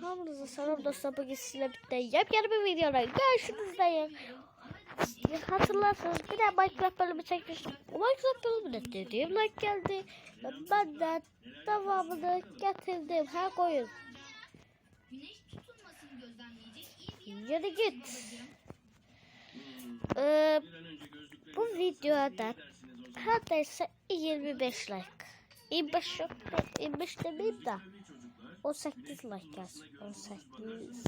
Hamınıza selam dostlar. Bugün sizinle birlikte yepyeni bir videoda görüşünüzdeyim. Hatırlarsanız bir de Minecraft bölümü çekmiştim. O Minecraft bölümüne dediğim like geldi. Ben de devamını getirdim. Her koyun. Yürü git. Ee, bu videoda neredeyse 25 like. 25 yok. 25 demeyeyim de. 18 like gelsin. 18.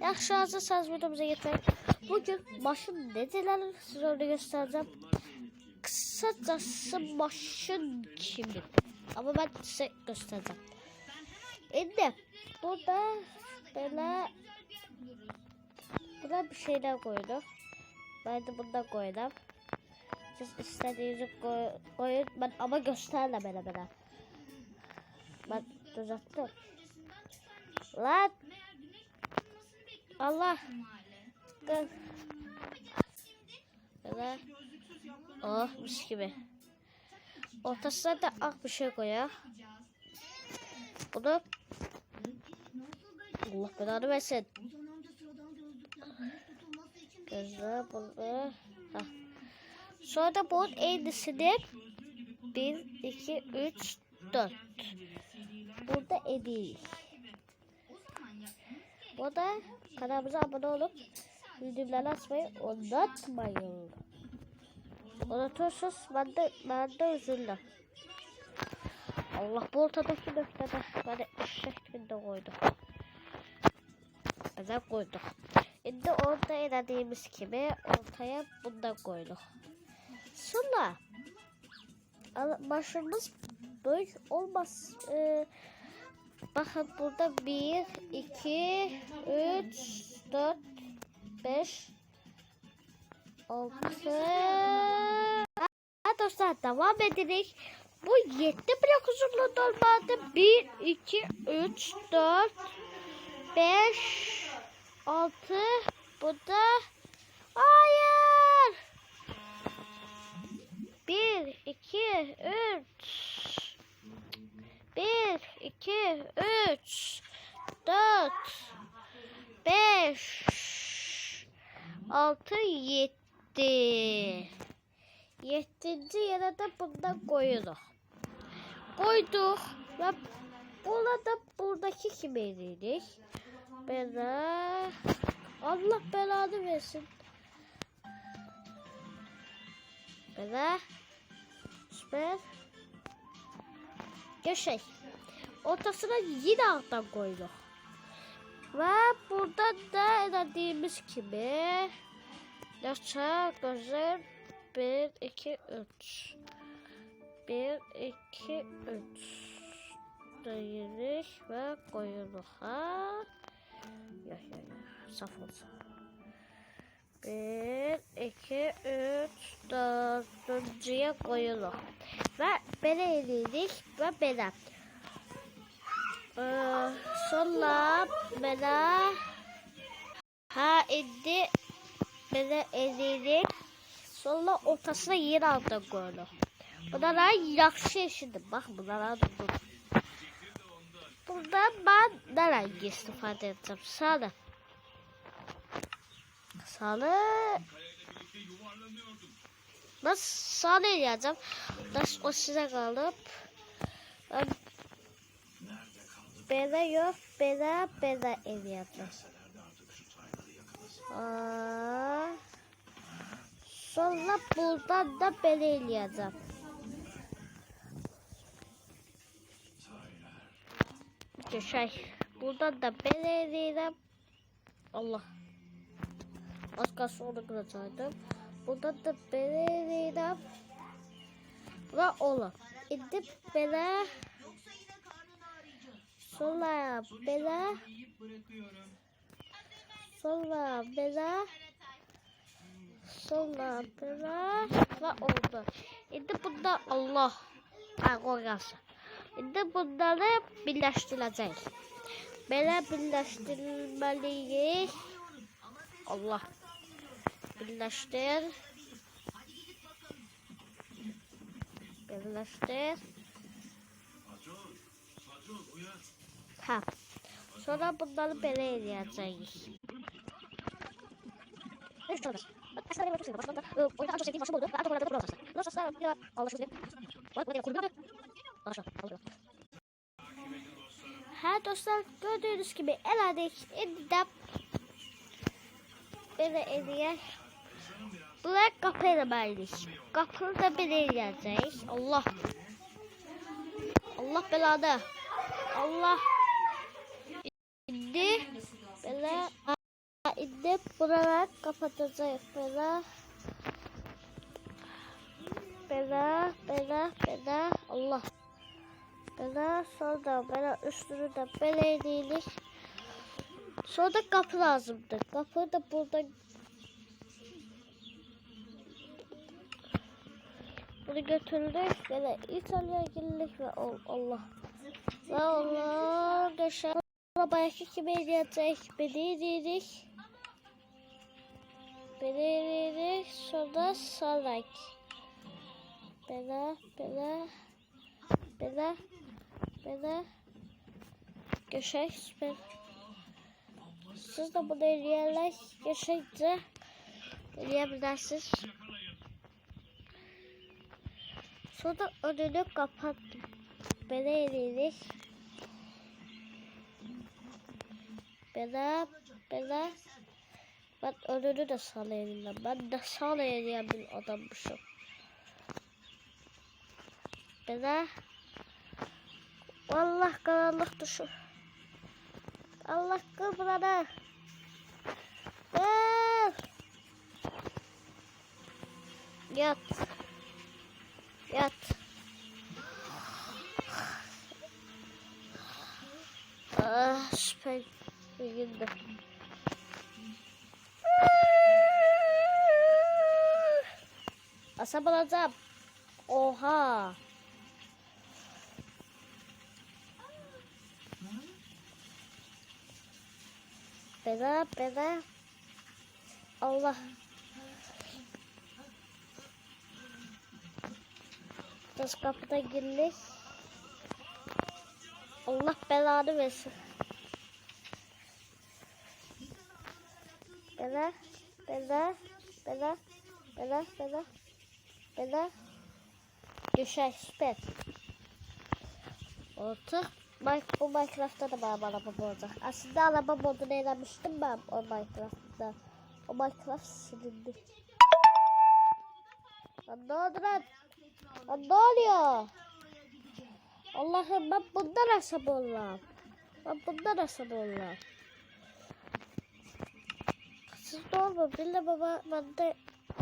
Yaxşı hazırsanız videomuza geçelim. Bugün başın nedir size onu göstereceğim. Kısacası başın kimi. Ama ben size göstereceğim. Şimdi burada böyle Buna bir şeyler koydum. Ben de bundan koydum. Siz istediğinizi koy, koyun. Ben ama gösterle bana bana. Ben düzelttim. Lan. Allah. Dur. Böyle. Oh mis gibi. Ortasına da ak bir şey koyuyor. Bunu Allah belanı versin. Gözler bunu. Hah. Sonra bunun eğrisini 1, 2, 3, 4. Burada edil. Burada kanalımıza abone olup bildirimleri açmayı unutmayın. Unutursunuz ben de, ben de üzüldüm. Allah bu ortadaki noktada bana eşek gibi koydu. Bize koyduk. Şimdi orada inediğimiz gibi ortaya bundan koyduk. Sonra başımız böyle olmaz. Ee, bakın burada 1, 2, 3, 4, 5, 6 Ha dostlar devam edelim. Bu 7 blok uzunluğunda olmadı. 1, 2, 3, 4, 5, 6 bu da hayır 1 2 3 1 2 3 4 5 6 7 Yedinci yere de bundan koyulur. Koyduk ve burada buradaki kimiydik? Bela. Allah belanı versin. Bela. Süper. Köşey. Ortasına yine alttan koyduk. Ve burada da dediğimiz gibi Yaşa gözler 1 2 3 1 2 3 Dayırış ve koyuluk ha. Ya ya ya. Saf olsun. Bir, iki, üç, dördüncüye koyuluk Ve bele edildik ve bele ee, Sonra bele Ha indi Bele edildik Sonra ortasına yer aldı koydu. Bunlara yakşı yaşadım. Bak bunlara da dur. Burada ben nereye istifade edeceğim? Sağlı. Sağlı. Nasıl sağlı yazacağım? Nasıl o size kalıp. Ben Bela yok. Bela bela ev yapacağız. Sonra buradan da belirleyeceğim. İşte şey, buradan da belirleyeceğim. Allah. Az kalsın onu kıracaktım. Buradan da belirleyeceğim. Ve olur. İndi bela. Sonra bela. Sonra bela sonra bırak ve oldu. Şimdi bunda Allah koyarsa. Şimdi bunları birleştireceğiz. Böyle birleştirmeliyiz. Allah. Birleştir. Birleştir. Ha. Sonra bunları böyle eləyəcəyik. Evet, çok Aslında benim sevdim. Başında oyunda çok sevdiğim maçım oldu. Ve en çok oynadığım Brawl Stars'ta. Brawl Stars'ta bir de anlaşıldı. Anlaşıldı. Ha dostlar gördüğünüz gibi elədik. İndi də belə eləyək. Bunlar qapı eləməliyik. Qapını da belə eləyəcəyik. Allah. Allah beladı. Allah. İndi belə Ha, indi buraları kapatacağız. Belə. Belə, belə, belə. Allah. Belə, sonra belə üstünü də belə edirik. Sonra da qapı lazımdır. Qapı da burada Bunu götürdük. Belə İtalya'ya girdik ol- Allah. Və Allah qəşəng. Bayaqki kimi eləyəcək. Belə edirik. Belə edirik. Sonra sarak. Belə, belə, belə, belə. Qəşəng, süper. Siz də bunu qəşəngcə eləyə bilərsiniz. Sonra önünü kapatdım. Belə eləyirik. Belə, belə. Ben önünü de sağlayabilirim. Ben de sağlayabilen bir adammışım. Belə. Allah karanlık düşür. Allah kıl burada. Kıl. Yat. Yat. Ah süper bir gündü. Asap alacağım. Oha. Bela bela. Allah. Dış kapıda girdik. Allah belanı versin. Bela, bela, bela, bela, bela, bela. Düşer, süper. Artık bu Minecraft'ta da benim arabam olacak. Aslında araba modunu eğlenmiştim ben o Minecraft'ta. O Minecraft silindi. Lan ne oldu lan? Lan ne oluyor? Allah'ım ben bundan nasıl olmam? Ben bundan nasıl olmam? Siz ne olur? Bille baba bende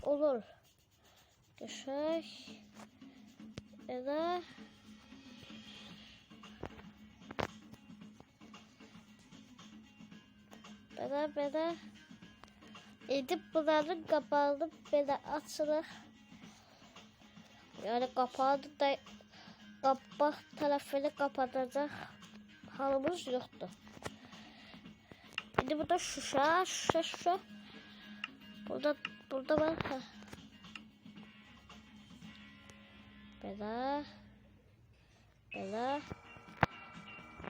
olur. Geçer. Eda. Bela bela. Edip bunların kapağını böyle açılır. Yani kapağını da kapak tarafını kapatacak halımız yoktu. Şimdi burada şuşa, şuşa, şuşa. Burada, burada var. Ha. Bela. Bela.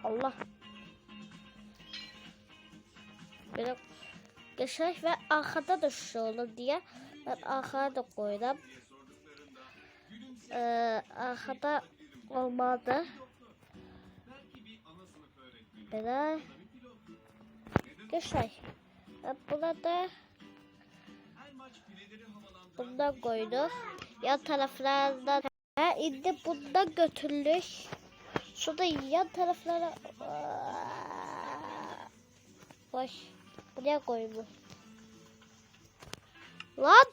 Allah. Böyle geçer ve arkada da şuşa olur diye ben arkaya da koydum. Ee, arkada olmadı. Böyle geçer. Ben buna da bundan koyduk. Yan taraflarından ha, indi bundan götürdük. Şurada yan taraflara Boş. Buraya koy bu. Lan!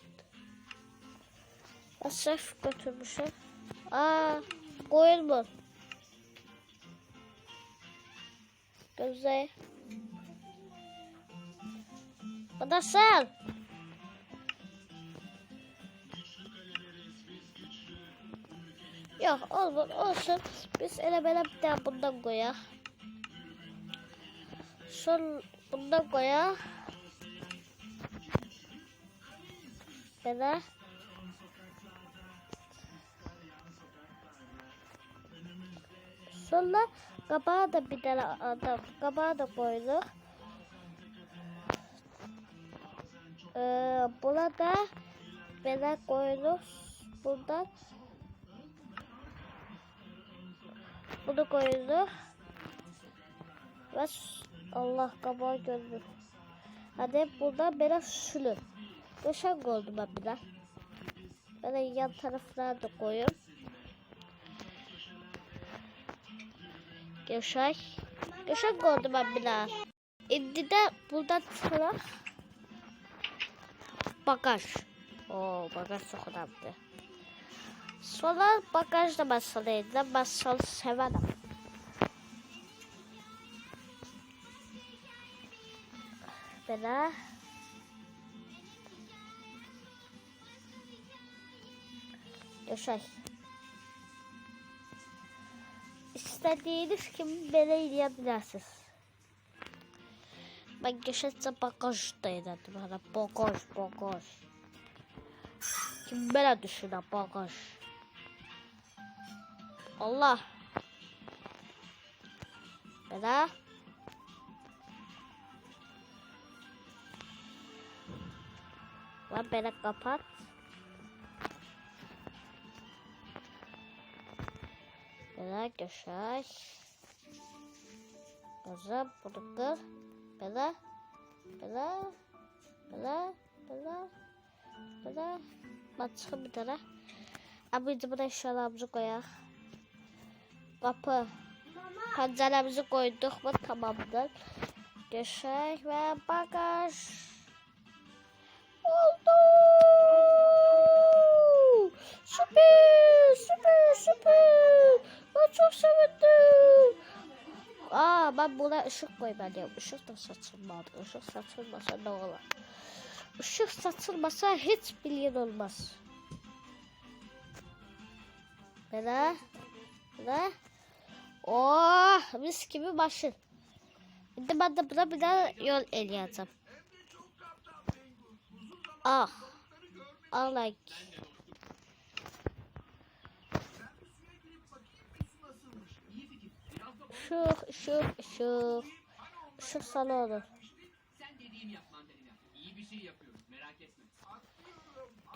Asraf götürmüşüm. Aa, koyulma. Gözde. Adasal. Yok olmaz olsun. Biz ele böyle bir daha bundan koyak. Son bundan koyak. Böyle. Sonra Kabağa da bir tane adam. Kabağa da koyduk. Ee, buna da böyle koyduk. Bunu koyduk. Ve Allah kabağı gördüm. Hadi burada biraz sülü. Döşek oldu ben bir de. Böyle yan taraflara da koyuyorum. Döşek. Döşek oldu ben bir daha. Şimdi de buradan sonra bagaj. Oo bagaj çok önemli. Sonra bagajda masalıydı. Masal severim. Böyle. Döşek. İstediğiniz gibi böyle yiyebilirsiniz. Ben geçense bagaj da yedim. Hani bagaj, bagaj. Kim böyle düşünür bagaj. Allah. Böyle. Lan böyle kapat. Köşek. Kızım bunu kır. Böyle. Böyle. Böyle. Böyle. Böyle. Başka bir tane. Abi de buraya eşyalarımızı koyak. Kapı. Penceremizi koyduk mu tamamdır. Döşek ve bagaj. Oldu. Süper, süper, süper. Ben çok sevindim. Aa ben buna ışık koymalıyım. Işık da saçılmadı. Işık saçılmasa ne olur? Işık saçılmasa hiç bilyen olmaz. Böyle. Böyle. Oh mis gibi başın. Şimdi ben de buna bir yol eleyeceğim. Ah. I like. Işık, ışık, ışık. Işık sana olur. Şey yapıyoruz merak etme.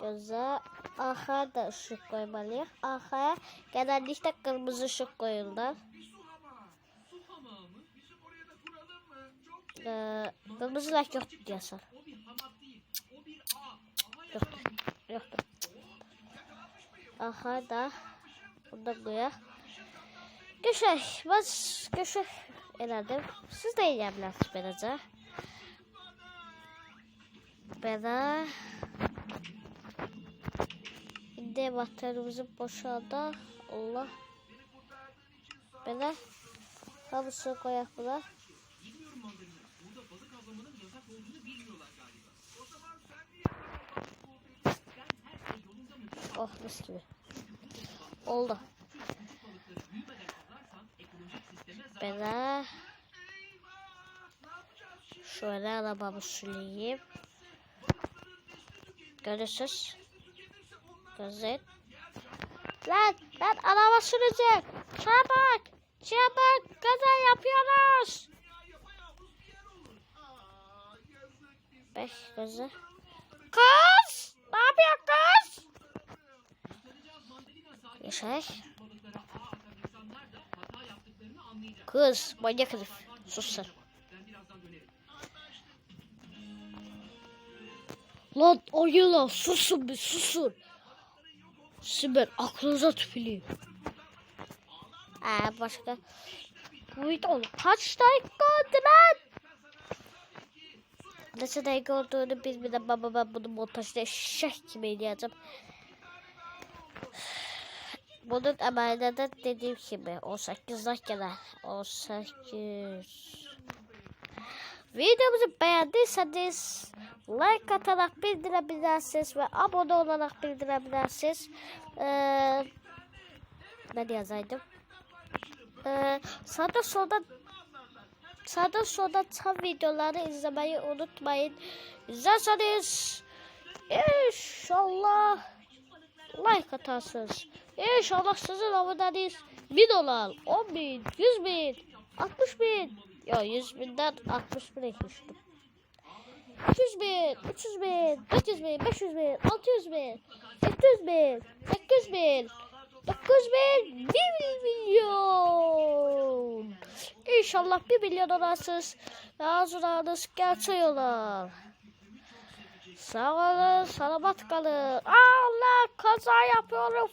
Göze aha da ışık koymalıyız. Aha genellikle kırmızı ışık mı? Ee, kırmızılar yok diyorsun. O bir hamak değil. O bir ağ. Aha da burada koyar. Köşe, bas köşe herhalde. Siz de yiyebilirsiniz böylece. Böyle. Şimdi vatanımızı boşaldı. Allah. Böyle. Hamısını koyak buna. bilmiyorum mandalina. Burada balık avlamanın yasak olduğunu bilmiyorlar galiba. O zaman sen niye Sen her şey yolunda mı? Oh mis gibi. Oldu. Böyle. Şöyle arabamı süreyim. Görürsünüz. Gözet. Lan ben araba süreceğim. Çabuk. Çabuk. Gaza yapıyoruz. Beş gözü. Kız. Ne yapıyor kız? Yaşar. Kız. Manyak herif. Sus sen. Lan ayılar susun bir susun. Siber aklınıza tüpüleyim. Ee başka. Bu video kaç dakika oldu lan? Nasıl dakika olduğunu bilmeden baba ben bunu montajda eşek gibi yapacağım. Bunun emeğine de dediğim gibi 18 dakikada 18 Videomuzu beğendiyseniz like atarak bildirebilirsiniz ve abone olarak bildirebilirsiniz. Ee, ne yazaydım? Ee, sağda solda sağda solda tam videoları izlemeyi unutmayın. İzlerseniz inşallah like atarsınız. İnşallah sizin aboneniz 1 dolar, 10 bin, 100 bin, 60 bin. Ya 100 binden 60 bin ekmiştim. 200 bin, 300 bin, 400 bin, 500 bin, 600 bin, 700 bin, 800 bin, 900 bin, 1 milyon. İnşallah 1 milyon olarsınız. Ağzınız gerçek olur. Sağ olun, selamat kalın. Allah kaza yapıyorum.